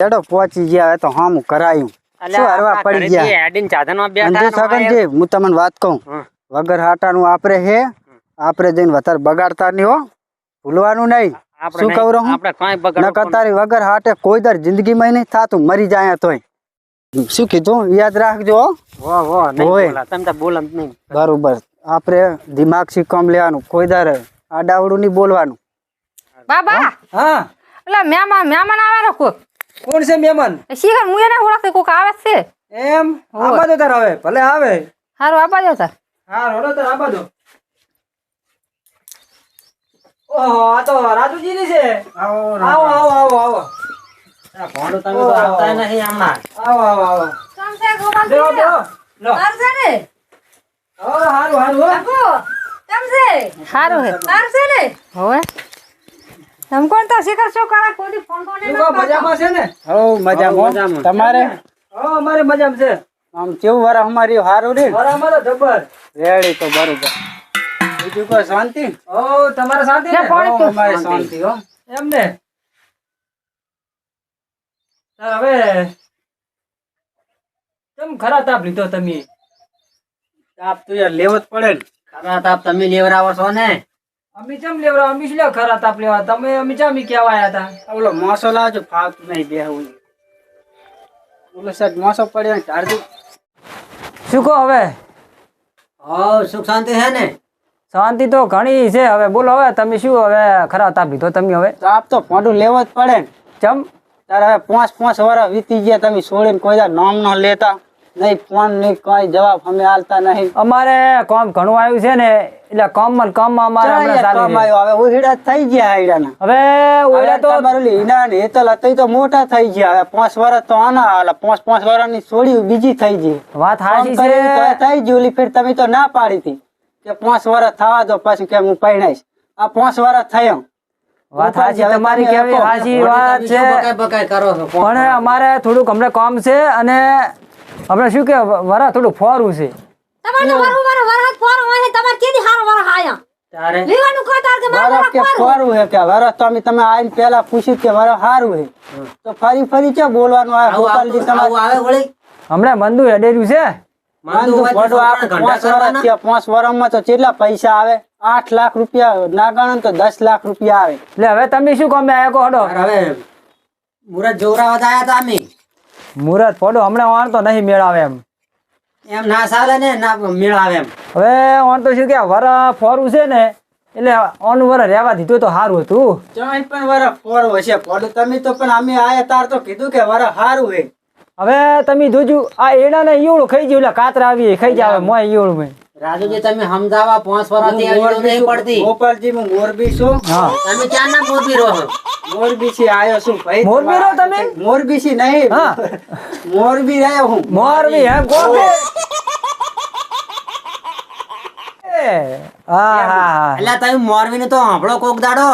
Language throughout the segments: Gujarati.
ચડો પહોંચી ગયા હવે તો હામું કરાયું. શું હરવા પડી ગયા? હેડીને સાધનમાં અંજુ બેઠા છગનજી હું તમને વાત કહું. વગર હાટાનું આપરે હે આપરે જઈને વધારે બગાડતા નહીં હો. ભૂલવાનું નહીં. શું કહું રહું? કાંઈ વગર હાટે કોઈ દર જિંદગીમાં નહીં થાતું મરી જાય તોય. શું કીધું? યાદ રાખજો હો. વાહ વાહ નહીં તમે તો બોલો નહીં. બરોબર. આપણે દિમાગ શીખમ લેવાનું કોઈ દર આડાવડું નહીં બોલવાનું. બાબા! હા? એટલે મહેમાન મહેમાન આવે કોક કોણ છે મહેમાન? શિખર હું એને ઓળખતો કોક આવે છે. એમ? આબા દો તાર હવે ભલે આવે. હારો આપા દો તાર. હાર રોડો તાર આબા દો ઓહો આ તો રાજુજી ની છે. આવો આવો આવો આવો આ ભોંડો તમે તો આવતા નહીં હમણાં આવો આવો આવો. તમસે ગોપાલ લો લો. લો તારસે ને? ઓ હારું હારું હો. તમસે સારું હે તારસે ને? હોવે. તમ કોણ તો શિખર શું કરે કોઈ ફોન કોને મજામાં છે ને? હો મજામાં. મજામાં. તમારે? હો અમારે મજામાં છે. આમ કેવું વાર અમારી હારું રે બરાબર જબર. રેડી તો બરોબર. બીજું કોઈ શાંતિ? હો તમારે શાંતિ ને? હો, અમારે શાંતિ. હો. એમ ને? હવે કેમ ખરા તાપ લીધો તમે? તાપ તો યાર લેવો જ પડે ને. ખરા તાપ તમે લેવરાવો છો ને? અમે ચમ લેવરા અમે શું ખરા તાપ લેવા? તમે અમે ચમ કેવા આયા હતા ઓલો મોસો લાવજો ફાવતું નહીં બેહવું ઓલો સાહેબ મોસો પડ્યો ઢાળજો શું કહો હવે? હા સુખ શાંતિ છે ને? શાંતિ તો ઘણી છે હવે. બોલો હવે તમે શું હવે ખરા તાપ લીધો તમે હવે? તાપ તો ફોટું લેવો જ પડે ને. ચમ? તારે હવે પાંચ પાંચ વાર વીતી ગયા તમે છોડીને કોઈ નામ ન લેતા. નહીં ફોન નહીં કઈ જવાબ અમે આલતા નહીં. અમારે કામ ઘણું આવ્યું છે ને એટલે કામમાં કામ અમારે હમણાં ચાલી કામ રહ્યું. હવે ઉહીડા થઈ ગયા આયડાના. હવે તો તમારું ઓલી ને હેતલ હતા ઈ તો મોટા થઈ ગયા. હવે પાંચ વર્ષ તો આના હાલે પાંચ પાંચ વર્ષની છોડી બીજી થઈ ગઈ. વાત કામ હાચી છે. થઈ ગયું ઓલી ફેર તમે તો ના પાડી હતી. કે પાંચ વર્ષ થવા દો પછી કે હું પરણાઈશ. આ પાંચ વર્ષ થયો. વાત હવે તમારી તમે કેવી કહો. વાત છે શું બકાય બકાય કરો છો? પણ અમારે થોડુંક હમણાં કામ છે અને હમણાં શું કે વરા થોડું ફોરું છે. તમારે વરુ વરુ વરહત ફોરું હોય તમારે કેદી હારો વરહ આયા? તારે? લેવાનું કો તાર કે મારા કે ફોરું. હે કે? વરસ તો અમે તમે આવીને પહેલા પૂછ્યું કે વરસ સારું હે? તો ફરી ફરી કે બોલવાનું આ આવું ગોપાલજી તમારે? આવે વળી? હમણાં મંદુ હેડેર્યું છે? મંદુ તો પડો આ પાંચ ઘંટા કરવાના. કે પાંચ વર્ષમાં તો કેટલા પૈસા આવે? આઠ લાખ રૂપિયા ના ગણો તો દસ લાખ રૂપિયા આવે. એટલે હવે તમે શું કામે આવ્યા કહો હવે મુરત જોવરાવા જ આયા તા અમે. મુહૂર્ત ફોડો હમણાં વાણ તો નહીં મેળાવે એમ. એમ ના ચાલે ને ના મેળાવે એમ. હવે વાણ તો શું કે વર ફોરું છે ને એટલે ઓન વર રહેવા દીધું તો સારું હતું. ચોઈ પણ વર ફોરવો છે પડો તમે તો પણ અમે આયા તાર તો કીધું કે વર સારું હે. હવે તમે જોજો આ એડા ને ઈવડું ખાઈ ગયું એટલે કાતરા આવી ખાઈ જાવે મોય ઈવડું મેં. રાજુજી તમે સમજાવા પાંચ વર્ષથી આવી નહીં પડતી. ગોપાલજી હું મોરબી છું. તમે ક્યાં ના મોરબી રહો મોરબી આવ્યો છું ભાઈ મોરબી રહો તમે? મોરબી નહીં. હા. મોરબી રહ્યો હું. મોરબી હે ગોપે? હા હા હા. એટલે તમે મોરબી નું તો સાંભળો કોક દાડો.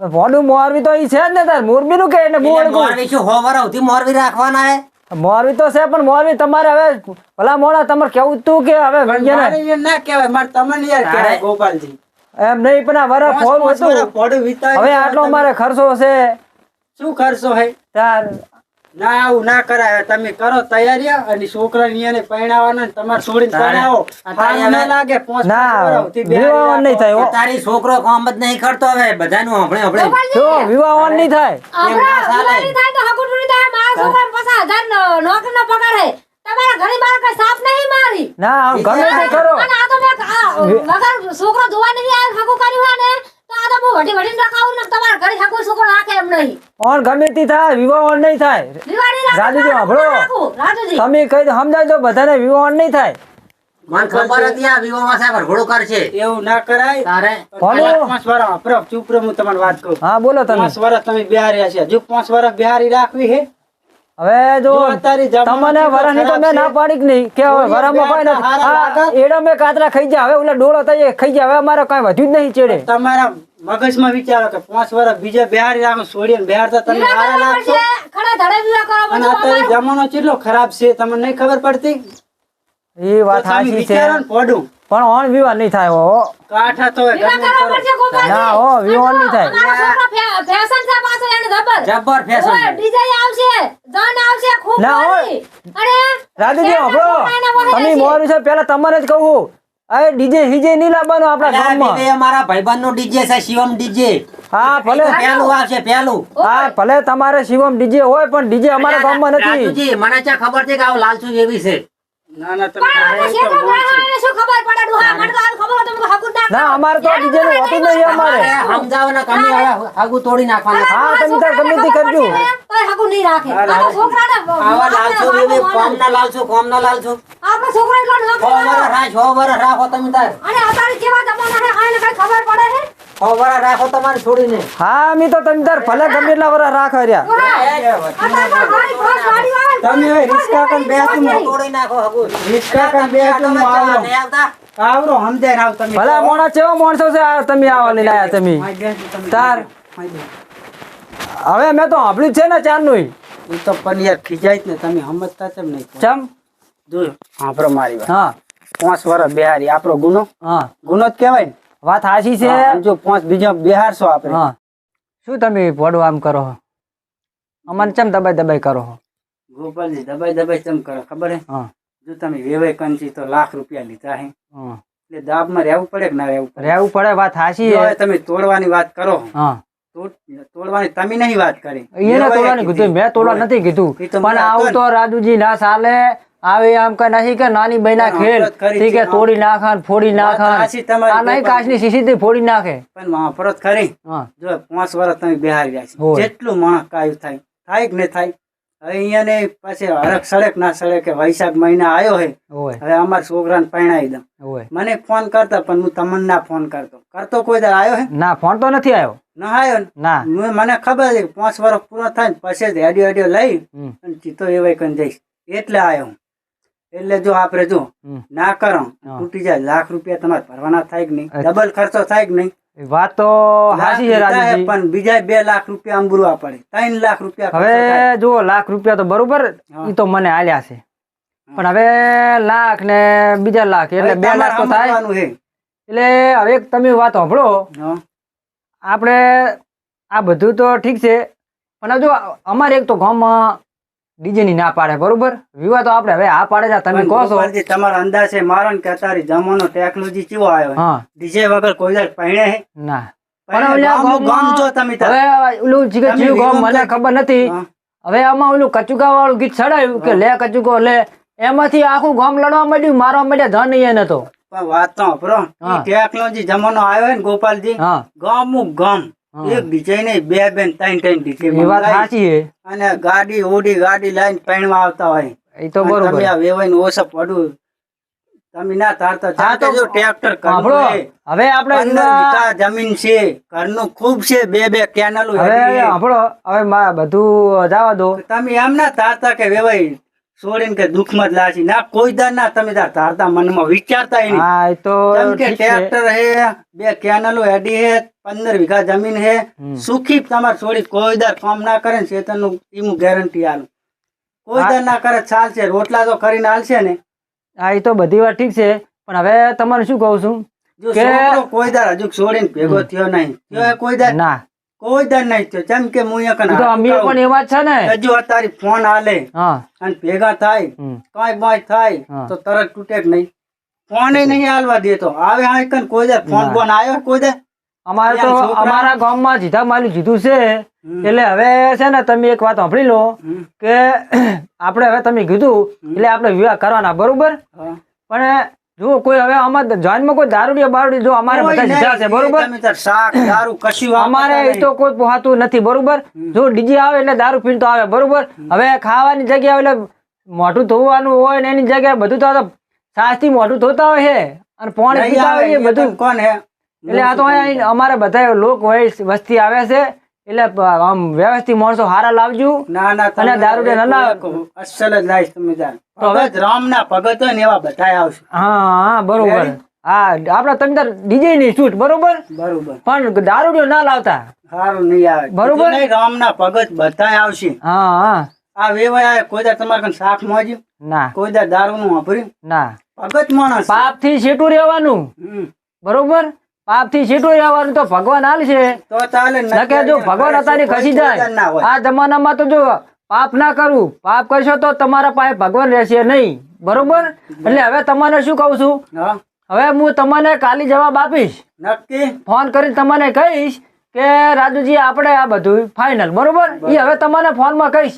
મોડું મોરબી તો ઈ છે જ ને તાર. મોરબી નું કે એટલે એટલે મોરબી મોરબી શું હો સુધી મોરબી રાખવાના હે? મોરબી તો છે પણ મોરબી તમારે હવે ભલા મોડા તમારે કેવું તું કે હવે ના કહેવાય. મારે તમને યાર કહેવાય. ગોપાલજી એમ નહીં પણ આ વરા ફોર્મ હતું. હવે આટલો મારે ખર્ચો છે શું ખર્ચો હે? તાર ના આવું ના કરાય. તમે કરો તૈયારી અને છોકરા ને પરણાવવાના ને તમારે છોડીને તારે- પરણાવો. ના લાગે ના, વિવાહ નહીં થાય તારી છોકરો કામ જ નહીં કરતો હવે. બધાનું આપણે આપણે તો વિવાહ ઓન નહીં. થાય. એમ ના ચાલે. આપણા થાય તો હકુટુડી થાય મારા છોકરાને પચાસ હજાર નો- નોકરીનો પગાર હે. તમારા ઘરે બાર કઈ સાફ નહીં મારી? ના આમ ગમે તે કરો. અને આ તો મે વગર છોકરો ધોવા નહીં આવે હકુ કર્યું હોય ને તો આ તો હું વઢી વઢીને રખાવું ને તમારા ઘરે હકુ છોકરો રાખે એમ નહીં. ઓન ગમે તે થાય વિવાહ ઓન નહીં થાય. રાજુજી, સાંભળો. રાજુજી તમે કઈ દો સમજાવજો બધાને વિવાહ ઓન નહીં થાય. મને ખબર હતી આ વિવાહમાં સાહેબ હરઘોડું કરશે. એવું ના કરાય. તારે? પાંચ વર્ષ વરસ વાપરો. ચૂપ હું તમને વાત કહું હા બોલો તમે. પાંચ વરસ તમે બિહાર્યા છે. હજુ પાંચ વરસ બિહારી રાખવી હે? હવે જો તમને વરાની તો મેં ના પાડી જ નહીં કે હવે વરામાં કોઈ નથી. એડા મેં કાતરા ખાઈ જાય હવે ઓલા ડોળો થઈ જાય ખાઈ જાય હવે અમારે કઈ વધ્યું જ નહીં ચેડે. તમારા મગજમાં વિચારો કે પાંચ વરસ બીજા બિહારી રાખો છોડીને બિહારતા તમે વિવાહ હારા લાગશો. અને અત્યારે જમાનો કેટલો ખરાબ છે તમને નહીં ખબર પડતી? એ વાત તો તમે સાચી છે. ને પડું પણ ઓન વિવાહ નહીં થાય હો કાઠા તો. ના, હો, વિવાહ નહીં થાય. ફેશન છે પાછો એને જબર. જબર ફેશન ડીજે આવશે ધન આવશે ખૂબ ના હોય. અરે શેઠના આપણો તમે છે. છે પહેલા તમારે જ કહું. અરે ડીજે હીજે નહીં લાવવાનો આપણા ગામમાં. બીજે અમારા ભાઈબંધનો ડીજે છે શિવમ ડીજે. હા ભલે. પહેલું આવશે પહેલું. હા ભલે તમારે શિવમ ડીજે હોય પણ ડીજે અમારા ગામમાં નથી. રાજુજી મને ખબર છે કે આવું લાલચુ જેવી છે? ના ના તમે શું ખબર પડે ડોહા? મને તો આજ ખબર તો મને ના ના કરો. તો ડીજે નું હોતું નહીં નહીં અમારે કમી તોડી નાખવાના હા તમે ગમે તે કરજો ખબર પડશે ને, તોય હકુ નહીં રાખે. હા, છોકરાને આવા લાલચુ આપણે કોમ ના લાલચુ કોમ ના લાલચુ આપણો છોકરો એટલો ન ખબર. વરસ રાખ છ વરસ રાખો તમે તાર અને અત્યારે કેવા જમાના છે, આને કઈ ખબર પડે છે? છ વરસ રાખો તમારે છોડીને. હા અમે તો તમે તાર ભલે ગમે એટલા વર્ષ રાખો રહ્યા તો તમે હવે રિક્ષા કરીને બેસો તોડી નાખો હગુ રિક્ષા કરીને બેસો ને આવતા. આવરો સમજાય ને તમે. ભલે મોણા ચેવા માણસો છે આ તમે આવા આયા તમે. તાર. હવે મેં તો સાંભળ્યું જ છે ને ચારનું એ તો પણ યાર ખીજાય જ ને તમે સમજતા છે નહીં. ચમ? જો આપણો મારી વાત. હા. પાંચ વર્ષ બિહારી. આપણો ગુનો? હા. ગુનો જ કહેવાય ને. વાત હાચી છે? જો પાંચ બીજા બિહારશો આપણે. હા. શું તમે ભોડું આમ કરો છો? અમને ચમ દબાઈ દબાઈ કરો છો? ગોપાલજી દબાઈ દબાઈ ચમ કરો ખબર હે? જો તમે વેવાય કંચી તો લાખ રૂપિયા લીધા હે. એટલે દાબમાં રહેવું પડે કે ના રહેવું પડે? રહેવું પડે વાત હાચી છે. તમે તોડવાની વાત કરો હા. તોડવાની તમે નહીં વાત કરી. એને તોડવાની કીધું. મેં તોડવા નથી કીધું. પણ આવું તો રાજુજી ના ચાલે. આવે આમ કે નથી કે નાની બહેના ખેલ. ઠીક છે તોડી નાખા ફોડી નાખા આ નહીં. કાચની શીશી ફોડી નાખે. પણ વાપરો ખરી. જો પાંચ વર્ષ તમે બિહાર ગયા જેટલું માણસ કાયું થાય થાય કે ને થાય હવે અહીંયા ને પાછી હરક સડક ના સડે કે વૈશાખ મહિના આવ્યો હે હવે અમારા છોકરાને પરણાવી દઉં. મને ફોન કરતા પણ હું તમને ના ફોન કરતો. કરતો કોઈ દર આવ્યો હે ના ફોન તો નથી આવ્યો. ના આવ્યો ને? મને- ખબર છે પાંચ વર્ષ પૂરો થાય ને પછી હેડિયો હેડિયો લઈ અને ચીતો એવાય કઈ જઈશ. એટલે આવ્યો હું. એટલે જો આપણે જો ના કરો તૂટી જાય. લાખ રૂપિયા તમારે ભરવાના થાય કે નહીં? ડબલ ખર્ચો થાય કે નહીં? વાત તો હાચી છે રાજુજી પણ બીજા બે લાખ રૂપિયા અંબુરવા પડે ત્રણ લાખ રૂપિયા હવે જો લાખ રૂપિયા તો બરોબર. ઈ તો મને આલ્યા છે. પણ હવે લાખ ને બીજા લાખ એટલે બે લાખ તો થાય. એટલે હવે તમે વાત સાંભળો. આપણે આ બધું તો ઠીક છે પણ જો અમારે એક તો ગામમાં ડીજે ની પાડે બરોબર? વિવાહ તો આપણે હવે આ પાડે છે તમે કહો છો. તમારો અંદાજ છે મારો ને કે તારી જમાનો ટેકનોલોજી કેવો આવ્યો હા. ડીજે વગર કોઈ દર પહેણે હે ના. મને ખબર નથી. હવે આમાં ઓલું કચુકા વાળું ગીત ચડાયું કે લે કચુકો લે. એમાંથી આખું ગામ લડવા માંડ્યું મારવા માંડ્યા ધન એ નતો વાત તો ટેકનોલોજી જમાનો આવ્યો ને ગોપાલજી ગામ ગામ. એક ડીજે નહીં બે બેન ત્રણ ત્રણ ડીજે એ વાત સાચી છે અને ગાડી ઓડી ગાડી લઈને પહેણવા આવતા હોય. એ તો બરોબર. તમે આ વેવાઈને ઓછા પડું. તમે ના તારતા જો ટ્રેક્ટર હવે આપણે પંદર જમીન છે ઘરનું ખૂબ છે બે બે કેનાલું હવે હવે બધું જવા દો. તમે એમ ના તારતા કે વેવાઈ છોડીને કે દુઃખમાં જ લાશી ના કોઈ દર ના તમે તાર તારતા મનમાં વિચારતા નહીં. હા એ તો કેમ કે ટ્રેક્ટર હે બે કેનલો હેડી હે પંદર વીઘા જમીન હે. સુખી તમારે છોડી કોઈ દર કામ ના કરે ને શેતરનું ઈમું ગેરંટી આલું. કોઈ દર ના કરે ચાલશે રોટલા તો કરીને આલશે ને. હા એ તો બધી વાત ઠીક છે. પણ હવે તમારે શું કહું છું કોઈ દર હજુ છોડીને ભેગો થયો નહીં. કોઈ દર ના. કોઈ દર નહીં થયો. જેમ કે હું અહીંયા કને એ તો અમે પણ એવા છે ને? હજુ અત્યારે ફોન હાલે. હા. અને ભેગા થાય. કાંઈ બાય થાય તો તરત તૂટે જ નહીં. ફોન નહીં હાલવા દેતો આવે હા કન કોઈ દે. ફોન ફોન બોન આવ્યો કોઈ દે? અમારે તો અમારા ગામમાં જીધા માલ્યું જીધું છે. એટલે હવે છે ને તમે એક વાત સાંભળી લો કે આપણે હવે તમે કીધું એટલે આપણે વિવાહ કરવાના બરોબર? પણ જો કોઈ હવે અમારે જાનમાં કોઈ દારૂડિયા બારૂડિયા જો અમારે બધા લીધા છે બરોબર? શાક દારૂ કશું અમારે તો કોઈ પોહાતું નથી બરોબર? જો ડીજી આવે એટલે દારૂ પીણતો આવે બરોબર? હવે ખાવાની જગ્યા એટલે મોઢું ધોવાનું હોય ને એની જગ્યાએ બધું તો સાસથી મોઢું ધોતા હોય છે અને પાણી પીતા હોય એ બધું. કોણ હે? એટલે આ તો અમારે બધા લોક વસ્તી આવે છે. એટલે આમ વ્યવસ્થિત માણસો હારા લાવજો ના ના અને દારૂ ના લાવે. અસલ જ લાવીશ તમે જાણ. ભગત રામના ભગત હોય ને એવા બધાય આવશે. હા હા બરોબર. હા આપડે તંદર ડીજે ની શૂટ બરોબર? બરોબર. પણ દારૂડિયો ના લાવતા. સારું નહીં આવે. બરોબર. રામ ના ભગત બધાય આવશે. હા હા. આ વેવાય આવે કોઈ દર તમારે કન શાક મોજ્યું ના. કોઈ દર દારૂ નું વાપર્યું ના. ભગત માણસ. પાપથી છેટું રહેવાનું. બરોબર? પાપથી આવવાનું તો ભગવાન હાલ છે. તો ચાલે નકે જો ભગવાન અત્યારે ખસી જાય. આ જમાનામાં તો જો પાપ ના કરું પાપ કરશો તો તમારા પાસે ભગવાન રહેશે નહીં. બરોબર? એટલે હવે તમને શું કહું છું? હવે હું તમને કાલી જવાબ આપીશ. નક્કી? ફોન કરીને તમને કહીશ કે રાજુજી આપણે આ બધું ફાઇનલ બરોબર? એ હવે તમને ફોનમાં કહીશ.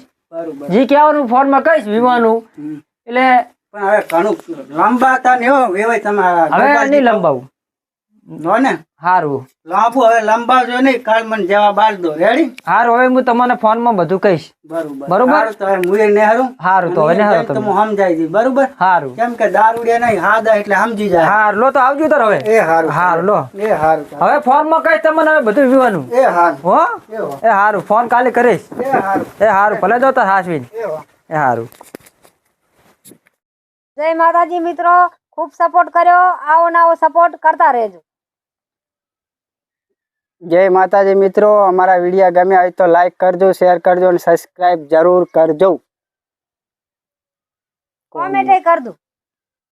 જી કહેવાનું ફોનમાં કહીશ વિમાનું. એટલે પણ હવે ઘણું લંબાતા ને હો વેવાય તમારા હવે નહીં લંબાવું. નો ને સારું લાંબુ હવે લંબાવજો નહીં કાલ મને જવાબ આલ દો. રેડી સારું હવે હું તમને ફોનમાં બધું કહીશ. બરોબર. બરોબર. તો હવે મુએ નેહરું. સારું તો હવે અને નેહરો તમે. સમજાઈ દઈશ બરોબર? સારું કેમ કે દારૂડિયા નહીં હાદા એટલે સમજી જાય. હાર લો તો આવજો તાર હવે. એ હારું હારું લો. એ હારું હવે ફોનમાં કહીશ તમને હવે બધું વિવાનું. એ હારું. હો? એ ફોન કાલે કરીશ. એ હારું. એ સારું ભલે જો તાર હાસવીન. એ સારું જય માતાજી મિત્રો ખૂબ સપોર્ટ કર્યો. આવો ને આવો સપોર્ટ કરતા રહેજો. જય માતાજી મિત્રો, અમારા વીડિયો ગમ્યા હોય તો લાઈક કરજો શેર કરજો અને સબસ્ક્રાઇબ જરૂર કરજો. કોમેન્ટ કરી દઉં